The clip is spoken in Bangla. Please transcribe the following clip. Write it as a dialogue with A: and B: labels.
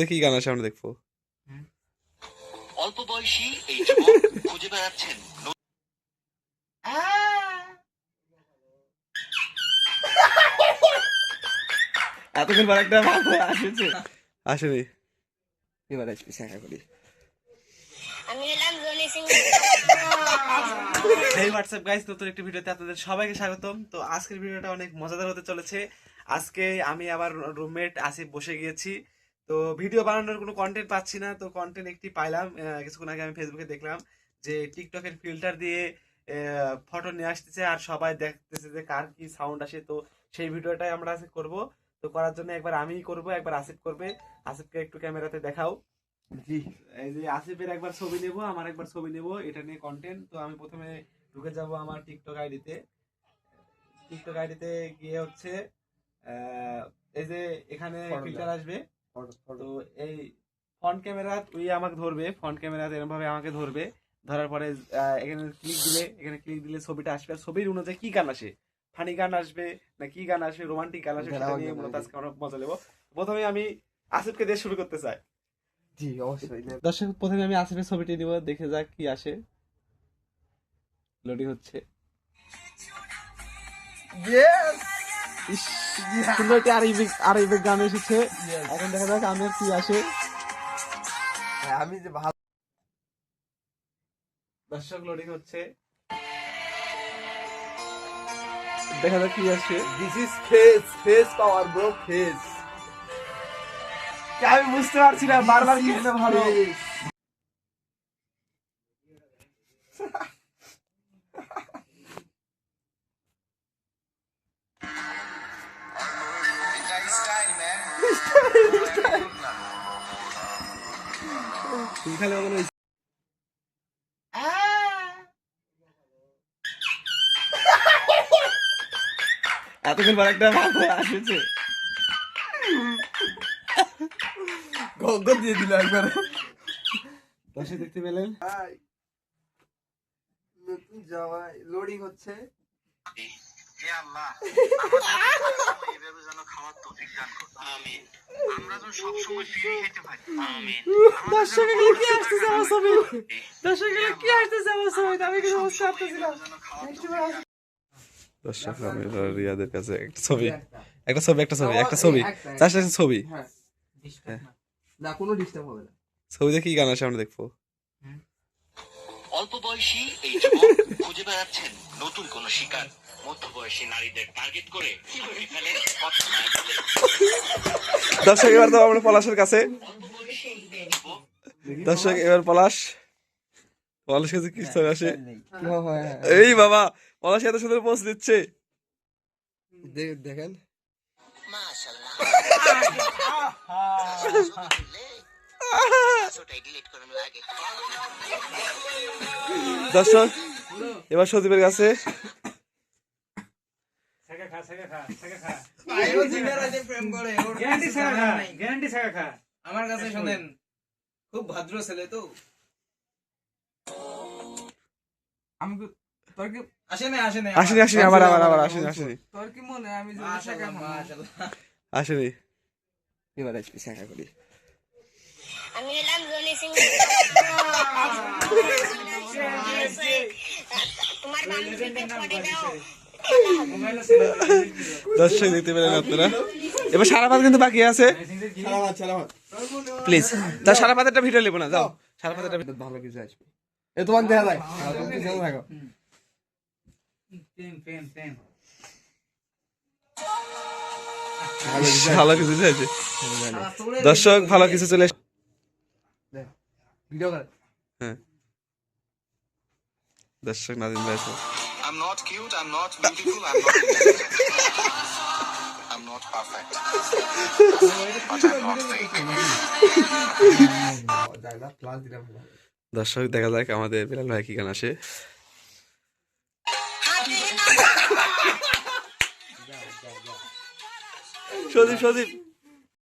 A: দেখি গান আসে আমরা দেখব।
B: অল্প বয়সী এই যুবক খুঁজে বেড়াচ্ছেন
C: এতক্ষণ পর একটা ভালো আসেছে।
A: আসেনি।
C: এবার আসবি করি।
D: আমি হলাম জনি সিং।
C: এই হোয়াটসঅ্যাপ গাইস নতুন একটি ভিডিওতে আপনাদের সবাইকে স্বাগতম। তো আজকের ভিডিওটা অনেক মজাদার হতে চলেছে। আজকে আমি আমার রুমমেট আসিফ বসে গিয়েছি। তো ভিডিও বানানোর কোনো কন্টেন্ট পাচ্ছি না। তো কন্টেন্ট একটি পাইলাম কিছুক্ষণ আগে আমি ফেসবুকে দেখলাম যে টিকটকের ফিল্টার দিয়ে ফটো নিয়ে আসতেছে আর সবাই দেখতেছে যে কার কি সাউন্ড আসে। তো সেই ভিডিওটাই আমরা আজকে করব। তো করার জন্য একবার আমিই করব একবার আসিফ করবে। আসিফকে একটু ক্যামেরাতে দেখাও।
A: জি
C: এই যে আসিফের একবার ছবি নেব আমার একবার ছবি নেব এটা নিয়ে কন্টেন্ট তো আমি প্রথমে ঢুকে যাব আমার টিকটক আইডিতে। টিকটক আইডিতে গিয়ে হচ্ছে এই যে এখানে ফিল্টার আসবে। তো এই ফ্রন্ট ক্যামেরা তুই আমাকে ধরবে ফ্রন্ট ক্যামেরা এরকম ভাবে আমাকে ধরবে। ধরার পরে এখানে ক্লিক দিলে এখানে ক্লিক দিলে ছবিটা আসবে। আর ছবির অনুযায়ী কি গান আসে? ফানি গান আসবে না কি গান আসবে রোমান্টিক গান আসবে সেটা নিয়ে মূলত আজকে আমরা মজা নেব। প্রথমে আমি আসিফকে দিয়ে শুরু করতে চাই।
A: জি অবশ্যই।
C: দর্শক প্রথমে আমি আসিফের ছবিটি নিব দেখে যাক কি আসে। লোডিং হচ্ছে।
A: ইয়েস
C: সুন্দর একটি আরবিক আরবিক গান এসেছে? এখন দেখা যাক আমার কি আসে।
A: আমি যে ভালো
C: দর্শক লোডিং হচ্ছে। দেখা যাক কি আসে।
A: This is face face power bro face
C: আমি বুঝতে পারছি না বারবার কি ভালো। তুমি খালি এতক্ষণ পর একটা ভালো আসেছে।
A: গগন দিয়ে দিল একবার।
C: দর্শক দেখতে পেলেন?
A: হাই নতুন জামাই লোডিং হচ্ছে।
B: হে আল্লাহ এভাবে যেন খাওয়ার তৌফিক দান করুন আমিন। আমরা যেন সবসময় ফ্রি খেতে পারি। আমিন।
C: দর্শক এগুলো কি আসতেছে আমার ছবি? দর্শক এগুলো কি আসতেছে আমার ছবি? আমি কিছু বুঝতে পারতেছিলাম
A: দর্শক আমি রিয়াদের কাছে একটা ছবি। একটা ছবি। একটা ছবি একটা ছবি চারটা একটা ছবি।
C: হ্যাঁ।
A: না। কোনো ডিস্টার্ব হবে না। ছবি দেখি গান আসে আমরা দেখব?
B: অল্প বয়সী এই যুবক খুঁজে বেড়াচ্ছেন নতুন কোন শিকার। মধ্যবয়সী নারীদের টার্গেট করে ফেলে পথ মায় ফেলে
A: দর্শক এবার তো আমরা পলাশের কাছে। দর্শক এবার পলাশ। পলাশ কাছে কি ছবি আসে?
C: হ্যাঁ,
A: এই বাবা পলাশ এত সুন্দর পোস্ট দিচ্ছে। দেখেন।
B: মাশাআল্লাহ ছোটাই ডিলিট করার লাগে
A: দর্শক এবার সদীপের কাছে
E: আমার কাছে শোনেন খুব ভদ্র ছেলে তো। আমি তোর কি আসে না
A: আসেনি আসেনি আবার আবার আবার আসেনি আসেনি।
E: তোর কি মনে আমি যদি শাখা খাব?
A: আসেনি।
C: এবার আসবি দেখা করি।
D: আমি হলাম জনি সিং। তোমার বান্ধবীকে পড়ে দাও।
A: দর্শক দেখতে পেলেন আপনারা। এবার সারা পাত কিন্তু বাকি আছে। প্লিজ তা সারা পাত একটা ভিডিও নেব না যাও। সারা পাত একটা
C: ভালো কিছু আসবে। এ তোমাকে দেখা যায়। থাকো।
E: পেন
A: ভালো কিছু আছে দর্শক ভালো কিছু চলে
C: ভিডিও
A: হ্যাঁ। দর্শক নাদিম ভাই
B: I'm not cute, I'm not beautiful, I'm not. I'm not perfect. But I'm not fake.
A: দর্শক দেখা যাক আমাদের বিলাল ভাই কি গান আসে সদীপ সদীপ